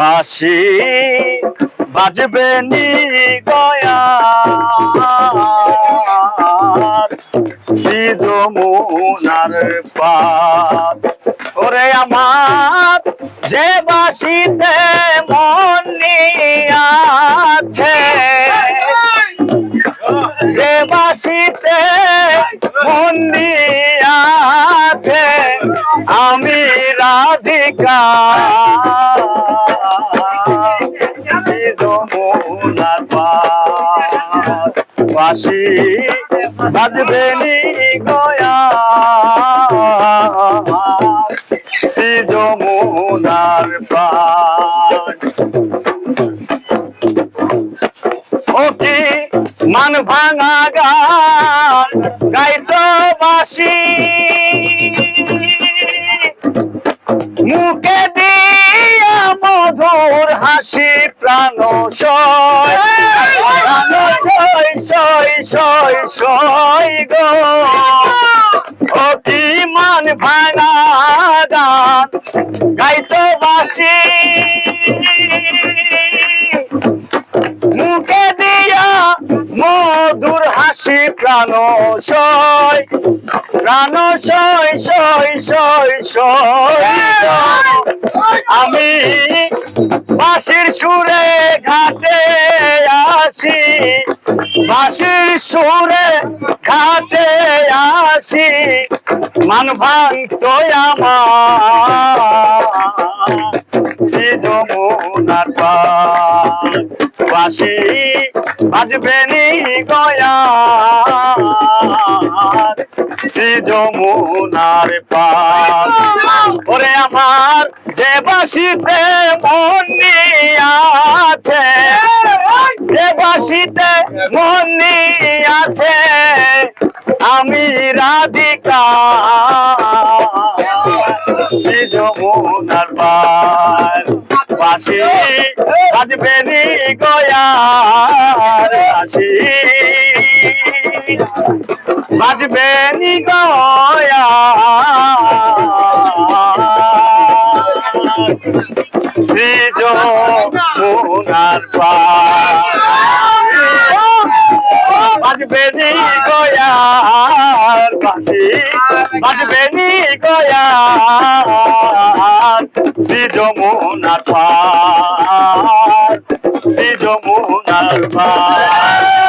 বাসি বাজবে নি গয়া। সিজমুনার পাত। ওরে আমার, যে বাসিতে মন আছে যে বাসিতে মন আছে আমি রাধিকা। যমুনার পার বাসি বাজবে নি গয়া শ্রী যমুনার পার মান ভাঙা গান গাইতো বাসি মুখে দিয়া মধুর হাসি প্রাণ সয়। প্রাণ সয় সয় সয় সয় গো। ও কি মান ভাঙা গান, গাইতো বাসি মুখে দিয়া মধুর হাসি, প্রাণ সয়। প্রাণ সয় সয় সয় সয় আমি বাঁশির সুরে ঘাটে আসি, বাঁশির সুরে ঘাটে আসি, মান ভাঙত আমার যমুনার বাজবে নি গয়া সে যমুনার ওরে আমার যে বাসিতে মন আছে। যে বাসিতে মন আছে। আমি রাধিকা। যমুনার পার। বাসি বাজবে নি গয়ার বাসি বাজবে বাজবে নি গয়ার বাসি বাজবে নি গয়ার শ্রী যমুনার পার শ্রী যমুনার পার